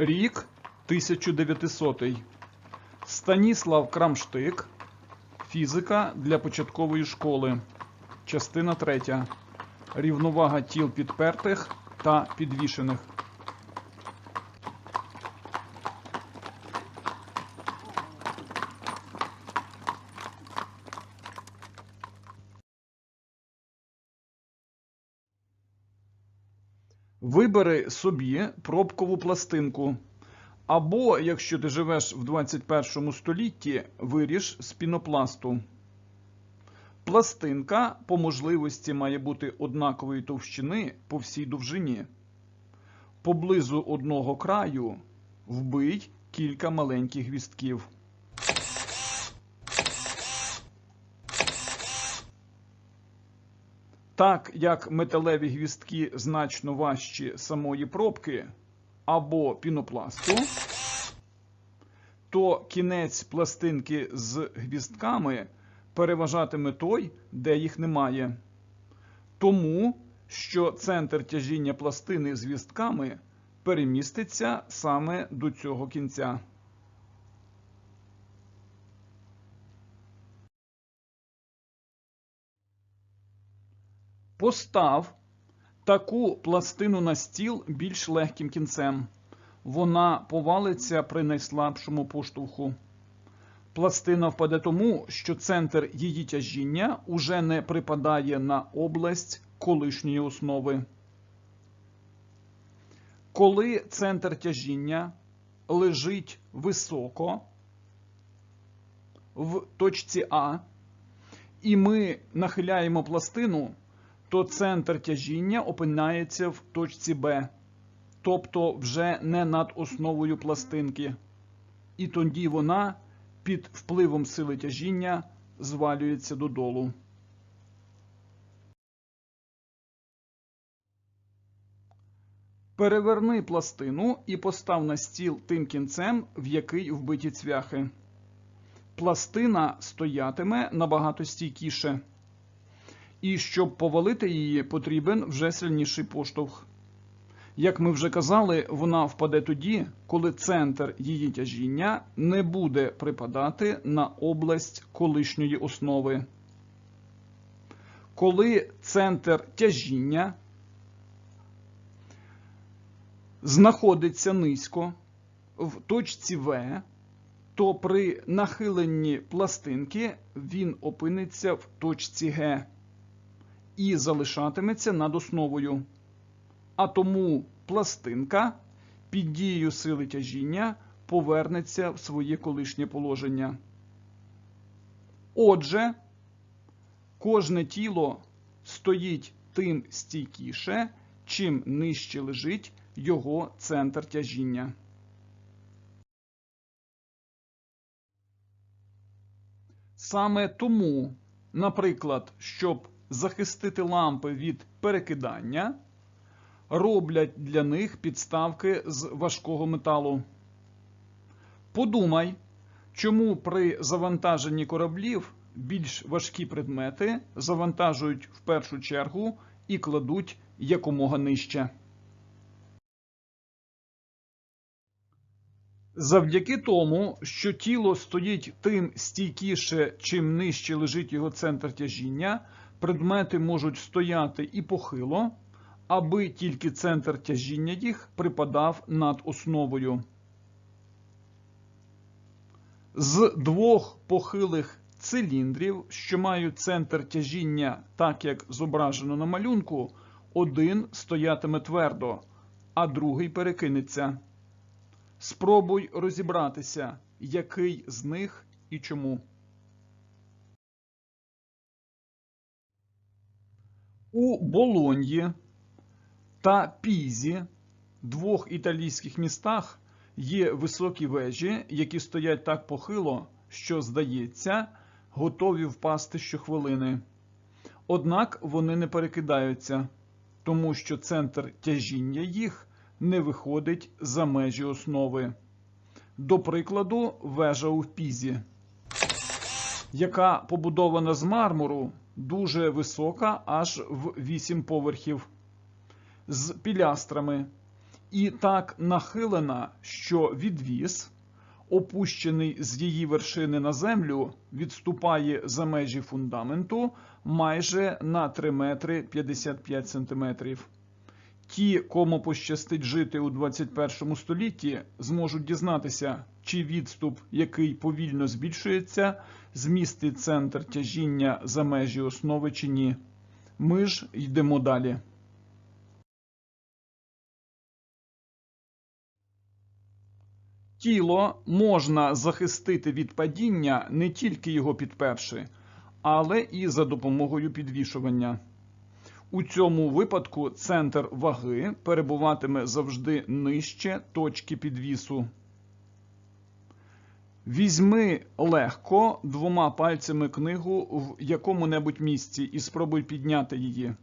Рік 1900. Станіслав Крамштик. Фізика для початкової школи. Частина 3. Рівновага тіл підпертих та підвішених. Вибери собі пробкову пластинку. Або, якщо ти живеш в 21 столітті, виріж з пінопласту. Пластинка по можливості має бути однакової товщини по всій довжині. Поблизу одного краю вбий кілька маленьких гвістків. Так як металеві гвістки значно важчі самої пробки або пінопласту, то кінець пластинки з гвістками переважатиме той, де їх немає. Тому що центр тяжіння пластини з гвістками переміститься саме до цього кінця. Постав таку пластину на стіл більш легким кінцем. Вона повалиться при найслабшому поштовху. Пластина впаде тому, що центр її тяжіння уже не припадає на область колишньої основи. Коли центр тяжіння лежить високо в точці А, і ми нахиляємо пластину, то центр тяжіння опинається в точці Б, тобто вже не над основою пластинки. І тоді вона під впливом сили тяжіння звалюється додолу. Переверни пластину і постав на стіл тим кінцем, в який вбиті цвяхи. Пластина стоятиме набагато стійкіше. І щоб повалити її, потрібен вже сильніший поштовх. Як ми вже казали, вона впаде тоді, коли центр її тяжіння не буде припадати на область колишньої основи. Коли центр тяжіння знаходиться низько в точці В, то при нахиленні пластинки він опиниться в точці Г і залишатиметься над основою. А тому пластинка під дією сили тяжіння повернеться в своє колишнє положення. Отже, кожне тіло стоїть тим стійкіше, чим нижче лежить його центр тяжіння. Саме тому, наприклад, щоб захистити лампи від перекидання, роблять для них підставки з важкого металу. Подумай, чому при завантаженні кораблів більш важкі предмети завантажують в першу чергу і кладуть якомога нижче. Завдяки тому, що тіло стоїть тим стійкіше, чим нижче лежить його центр тяжіння, предмети можуть стояти і похило, аби тільки центр тяжіння їх припадав над основою. З двох похилих циліндрів, що мають центр тяжіння, так як зображено на малюнку, один стоятиме твердо, а другий перекинеться. Спробуй розібратися, який з них і чому. У Болоньї та Пізі, двох італійських містах, є високі вежі, які стоять так похило, що, здається, готові впасти щохвилини. Однак вони не перекидаються, тому що центр тяжіння їх не виходить за межі основи. До прикладу, вежа у Пізі, яка побудована з мармуру, дуже висока, аж в 8 поверхів, з пілястрами і так нахилена, що відвіс, опущений з її вершини на землю, відступає за межі фундаменту майже на 3 метри 55 сантиметрів. Ті, кому пощастить жити у 21 столітті, зможуть дізнатися, чи відступ, який повільно збільшується, змістить центр тяжіння за межі основи чи ні. Ми ж йдемо далі. Тіло можна захистити від падіння не тільки його підперши, але і за допомогою підвішування. У цьому випадку центр ваги перебуватиме завжди нижче точки підвісу. Візьми легко двома пальцями книгу в якому-небудь місці і спробуй підняти її.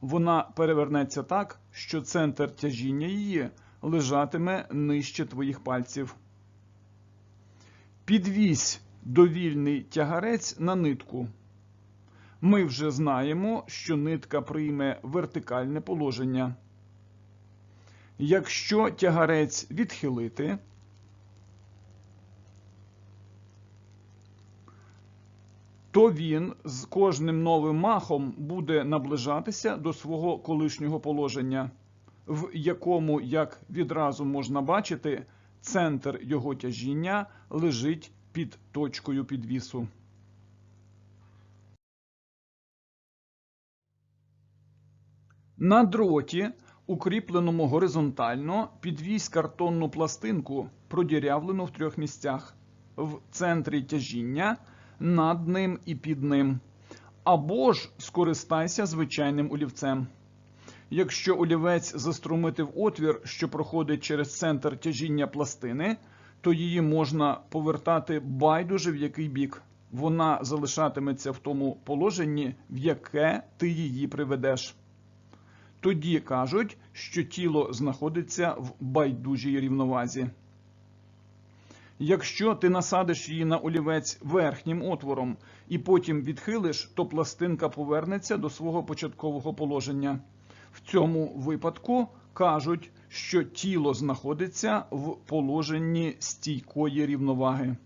Вона перевернеться так, що центр тяжіння її лежатиме нижче твоїх пальців. Підвісь довільний тягарець на нитку. Ми вже знаємо, що нитка прийме вертикальне положення. Якщо тягарець відхилити, то він з кожним новим махом буде наближатися до свого колишнього положення, в якому, як відразу можна бачити, центр його тяжіння лежить під точкою підвісу. На дроті, укріпленому горизонтально, підвісь картонну пластинку, продірявлену в трьох місцях в центрі тяжіння, над ним і під ним. Або ж скористайся звичайним олівцем. Якщо олівець заструмити в отвір, що проходить через центр тяжіння пластини, то її можна повертати байдуже в який бік. Вона залишатиметься в тому положенні, в яке ти її приведеш. Тоді кажуть, що тіло знаходиться в байдужій рівновазі. Якщо ти насадиш її на олівець верхнім отвором і потім відхилиш, то пластинка повернеться до свого початкового положення. В цьому випадку кажуть, що тіло знаходиться в положенні стійкої рівноваги.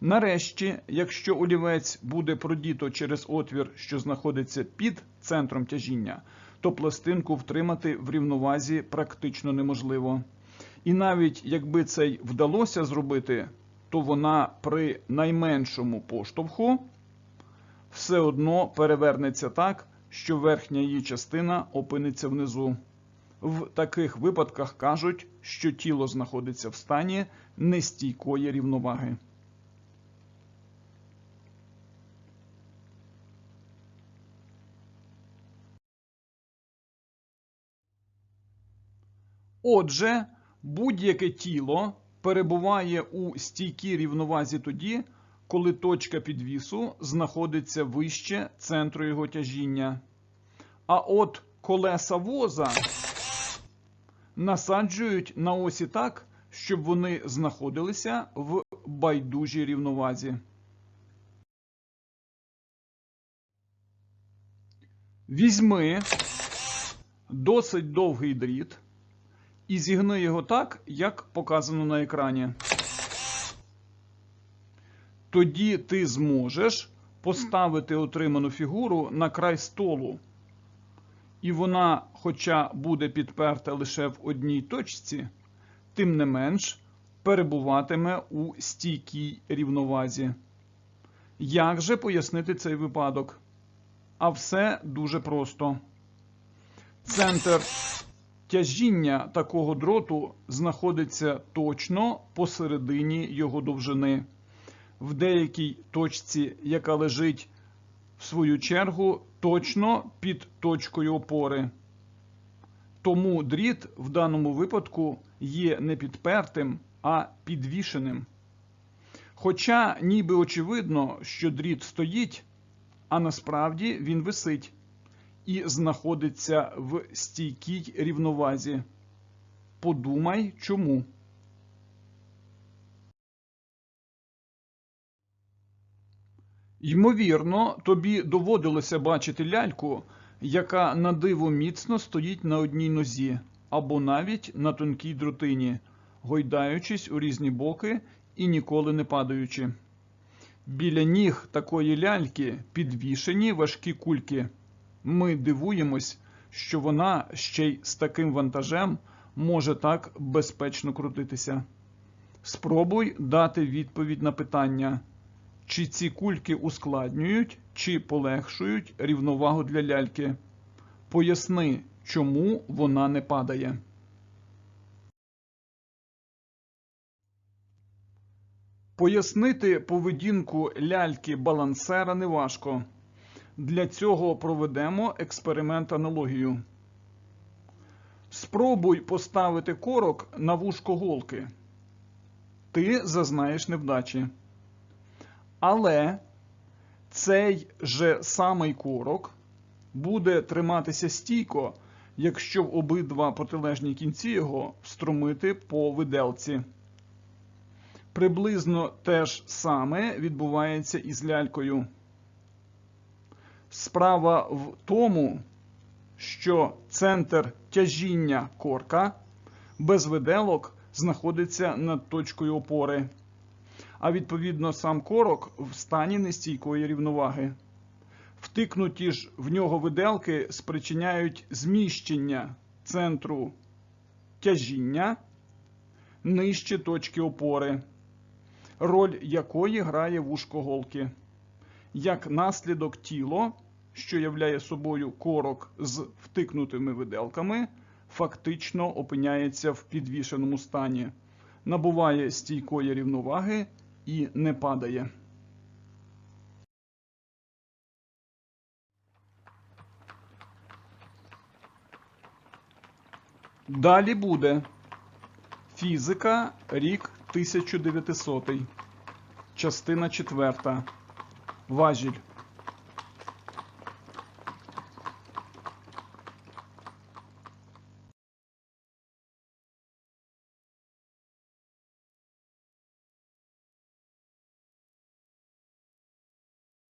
Нарешті, якщо олівець буде продіто через отвір, що знаходиться під центром тяжіння, то пластинку втримати в рівновазі практично неможливо. І навіть якби це й вдалося зробити, то вона при найменшому поштовху все одно перевернеться так, що верхня її частина опиниться внизу. В таких випадках кажуть, що тіло знаходиться в стані нестійкої рівноваги. Отже, будь-яке тіло перебуває у стійкій рівновазі тоді, коли точка підвісу знаходиться вище центру його тяжіння. А от колеса воза насаджують на осі так, щоб вони знаходилися в байдужій рівновазі. Візьми досить довгий дріт і зігни його так, як показано на екрані. Тоді ти зможеш поставити отриману фігуру на край столу. І вона, хоча буде підперта лише в одній точці, тим не менш перебуватиме у стійкій рівновазі. Як же пояснити цей випадок? А все дуже просто. Центр тяжіння такого дроту знаходиться точно посередині його довжини, в деякій точці, яка лежить в свою чергу точно під точкою опори. Тому дріт в даному випадку є не підпертим, а підвішеним. Хоча ніби очевидно, що дріт стоїть, а насправді він висить і знаходиться в стійкій рівновазі. Подумай чому. Ймовірно, тобі доводилося бачити ляльку, яка на диво міцно стоїть на одній нозі, або навіть на тонкій дротині, гойдаючись у різні боки і ніколи не падаючи. Біля ніг такої ляльки підвішені важкі кульки. Ми дивуємось, що вона ще й з таким вантажем може так безпечно крутитися. Спробуй дати відповідь на питання, чи ці кульки ускладнюють чи полегшують рівновагу для ляльки. Поясни, чому вона не падає. Пояснити поведінку ляльки балансера неважко. Для цього проведемо експеримент аналогію. Спробуй поставити корок на вушко голки. Ти зазнаєш невдачі. Але цей же самий корок буде триматися стійко, якщо в обидва протилежні кінці його встромити по виделці. Приблизно те ж саме відбувається і з лялькою. Справа в тому, що центр тяжіння корка без виделок знаходиться над точкою опори, а відповідно сам корок в стані нестійкої рівноваги. Втикнуті ж в нього виделки спричиняють зміщення центру тяжіння нижче точки опори, роль якої грає вушко голки. Як наслідок тіло, що являє собою корок з втикнутими виделками, фактично опиняється в підвішеному стані, набуває стійкої рівноваги і не падає. Далі буде фізика, рік 1900, частина 4. Важіль.